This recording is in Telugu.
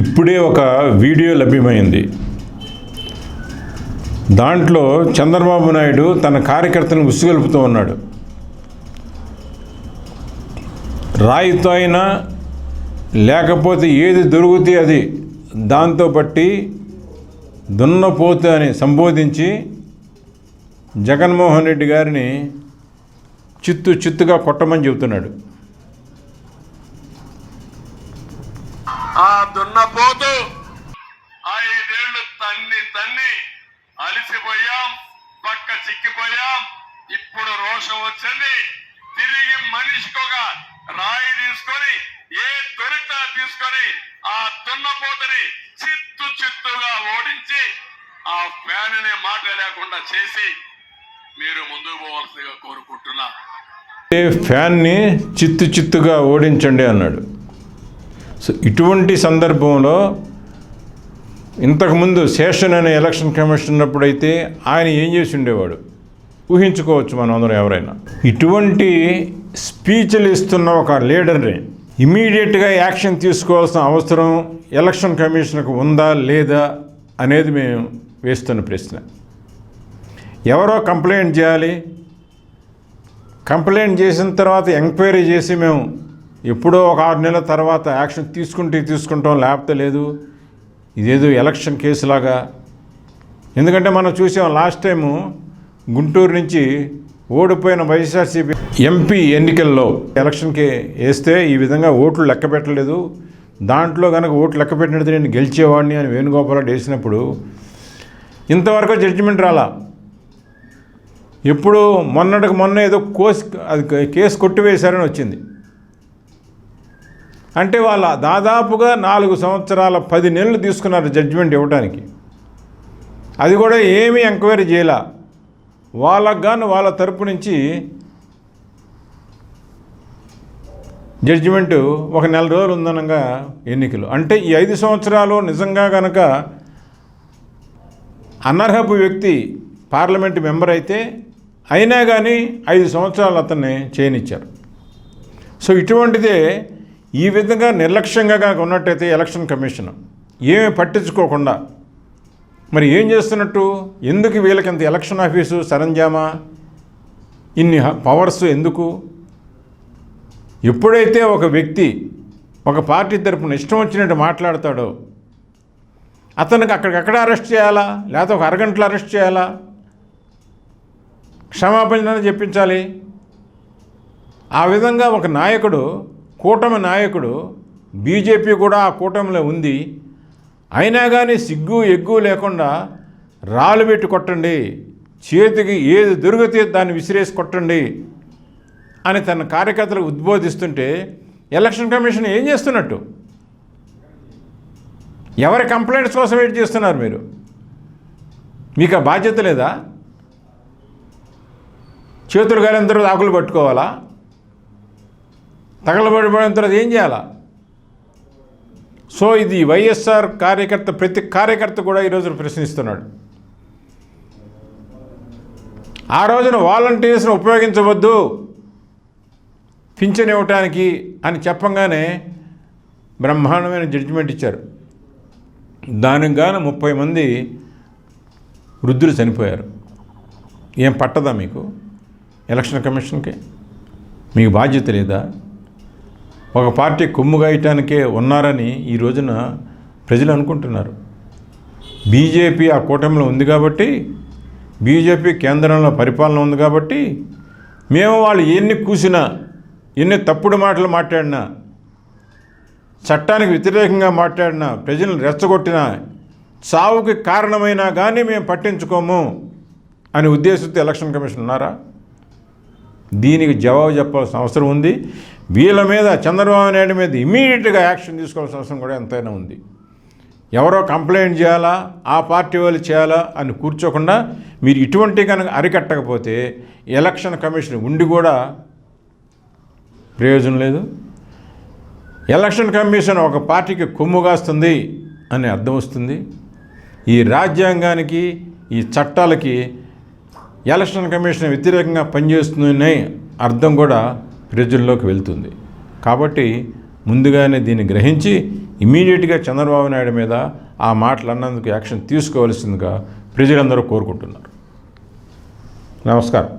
ఇప్పుడే ఒక వీడియో లభ్యమైంది. దాంట్లో చంద్రబాబు నాయుడు తన కార్యకర్తను ఉసిగొలుపుతూ ఉన్నాడు. రాయితో అయినా లేకపోతే ఏది దొరికితే అది దాంతో బట్టి దున్నపోతు అని సంబోధించి జగన్మోహన్ రెడ్డి గారిని చిత్తు చిత్తుగా కొట్టమని చెబుతున్నాడు. ఆ దున్నపోతు ఐదేళ్ళు తన్ని తన్ని అలిసిపోయాం పక్క చిక్కిపోయాం. ఇప్పుడు రోషం వచ్చింది. తిరిగి మనిషికి ఒక రాయి తీసుకొని ఏ దొరికితే అది తీసుకొని ఆ దున్నపోతుని చిత్తు చిత్తుగా ఓడించి ఆ ఫ్యాన్ అనే మాట లేకుండా చేసి మీరు ముందుకు పోవాల్సిందిగా కోరుకుంటున్నా. ఫ్యాన్ని చిత్తు చిత్తుగా ఓడించండి అన్నాడు. సో ఇటువంటి సందర్భంలో ఇంతకుముందు శేషన్ అనే ఎలక్షన్ కమిషన్ ఉన్నప్పుడైతే ఆయన ఏం చేసి ఉండేవాడు? ఊహించుకోవచ్చు మనం అందరం ఎవరైనా. ఇటువంటి స్పీచ్లు ఇస్తున్న ఒక లీడర్ని ఇమీడియట్గా యాక్షన్ తీసుకోవాల్సిన అవసరం ఎలక్షన్ కమిషన్కు ఉందా లేదా అనేది మేము వేస్తున్న ప్రశ్న. ఎవరో కంప్లైంట్ చేయాలి. కంప్లైంట్ చేసిన తర్వాత ఎంక్వైరీ చేసి మేము ఎప్పుడో ఒక ఆరు నెలల తర్వాత యాక్షన్ తీసుకుంటే తీసుకుంటాం లేకపోతే లేదు. ఇదేదో ఎలక్షన్ కేసులాగా. ఎందుకంటే మనం చూసాం లాస్ట్ టైము గుంటూరు నుంచి ఓడిపోయిన వైఎస్ఆర్సీపీ ఎంపీ ఎన్నికల్లో ఎలక్షన్కి వేస్తే ఈ విధంగా ఓట్లు లెక్క పెట్టలేదు. దాంట్లో కనుక ఓట్లు లెక్క పెట్టినది నేను గెలిచేవాడిని అని వేణుగోపాలరెడ్డి వేసినప్పుడు ఇంతవరకు జడ్జిమెంట్ రాలా. ఎప్పుడు మొన్నటికి మొన్న ఏదో కోసి అది కేసు కొట్టివేశారని వచ్చింది. అంటే వాళ్ళ దాదాపుగా నాలుగు సంవత్సరాల పది నెలలు తీసుకున్నారు జడ్జిమెంట్ ఇవ్వడానికి అది కూడా ఏమీ ఎంక్వైరీ చేయలే. వాళ్ళకు గాను వాళ్ళ తరపు నుంచి జడ్జిమెంటు ఒక నెల రోజులు ఉందనగా ఎన్నికలు. అంటే ఈ ఐదు సంవత్సరాలు నిజంగా కనుక అనర్హపు వ్యక్తి పార్లమెంట్ మెంబర్ అయితే అయినా కానీ ఐదు సంవత్సరాలు అతన్ని చేయనిచ్చారు. సో ఇటువంటిదే ఈ విధంగా నిర్లక్ష్యంగా కనుక ఉన్నట్టయితే ఎలక్షన్ కమిషన్ ఏమి పట్టించుకోకుండా మరి ఏం చేస్తున్నట్టు? ఎందుకు వీళ్ళకి ఇంత ఎలక్షన్ ఆఫీసు సరంజామా? ఇన్ని పవర్స్ ఎందుకు? ఎప్పుడైతే ఒక వ్యక్తి ఒక పార్టీ తరపున ఇష్టం వచ్చినట్టు మాట్లాడతాడో అతనికి అక్కడికక్కడ అరెస్ట్ చేయాలా? లేకపోతే ఒక అరగంటలో అరెస్ట్ చేయాలా? క్షమాపణ చెప్పించాలి ఆ విధంగా ఒక నాయకుడు కూటమి నాయకుడు బీజేపీ కూడా ఆ కూటమిలో ఉంది. అయినా కానీ సిగ్గు ఎగ్గు లేకుండా రాళ్ళు పెట్టి కొట్టండి. చేతికి ఏది దొరికితే దాన్ని విసిరేసి కొట్టండి అని తన కార్యకర్తలకు ఉద్బోధిస్తుంటే ఎలక్షన్ కమిషన్ ఏం చేస్తున్నట్టు? ఎవరి కంప్లైంట్స్ కోసం వెయిట్ చేస్తున్నారు మీరు? మీకు ఆ బాధ్యత లేదా? చేతులు గాలిన తర్వాత ఆకులు పట్టుకోవాలా? తగలబడిపోయిన తర్వాత ఏం చేయాలా? సో ఇది వైఎస్ఆర్ కార్యకర్త ప్రతి కార్యకర్త కూడా ఈరోజు ప్రశ్నిస్తున్నాడు. ఆ రోజున వాలంటీర్స్ని ఉపయోగించవద్దు పింఛన్ ఇవ్వటానికి అని చెప్పంగానే బ్రహ్మాండమైన జడ్జిమెంట్ ఇచ్చారు. దానికి గాను ముప్పై మంది వృద్ధులు చనిపోయారు. ఏం పట్టదా మీకు? ఎలక్షన్ కమిషన్కి? మీకు బాధ్యత లేదా? ఒక పార్టీ కొమ్ముగాయటానికే ఉన్నారని ఈ రోజున ప్రజలు అనుకుంటున్నారు. బీజేపీ ఆ కూటమిలో ఉంది కాబట్టి బీజేపీ కేంద్రంలో పరిపాలన ఉంది కాబట్టి మేము వాళ్ళు ఎన్ని కూసినా ఎన్ని తప్పుడు మాటలు మాట్లాడినా చట్టానికి వ్యతిరేకంగా మాట్లాడినా ప్రజలను రెచ్చగొట్టినా చావుకి కారణమైనా కానీ మేము పట్టించుకోము అని ఉద్దేశంతో ఎలక్షన్ కమిషన్ ఉన్నారా? దీనికి జవాబు చెప్పాల్సిన అవసరం ఉంది. వీళ్ళ మీద చంద్రబాబు నాయుడు మీద ఇమీడియట్గా యాక్షన్ తీసుకోవాల్సిన అవసరం కూడా ఎంతైనా ఉంది. ఎవరో కంప్లైంట్ చేయాలా ఆ పార్టీ వాళ్ళు చేయాలా అని కూర్చోకుండా మీరు ఇటువంటి కనుక అరికట్టకపోతే ఎలక్షన్ కమిషన్ ఉండి కూడా ప్రయోజనం లేదు. ఎలక్షన్ కమిషన్ ఒక పార్టీకి కొమ్ము కాస్తుంది అని అర్థం వస్తుంది. ఈ రాజ్యాంగానికి ఈ చట్టాలకి ఎలక్షన్ కమిషన్ వ్యతిరేకంగా పనిచేస్తుందనే అర్థం కూడా ప్రజల్లోకి వెళ్తుంది. కాబట్టి ముందుగానే దీన్ని గ్రహించి ఇమీడియట్గా చంద్రబాబు నాయుడు మీద ఆ మాటలు అన్నందుకు యాక్షన్ తీసుకోవాల్సిందిగా ప్రజలందరూ కోరుకుంటున్నారు. నమస్కారం.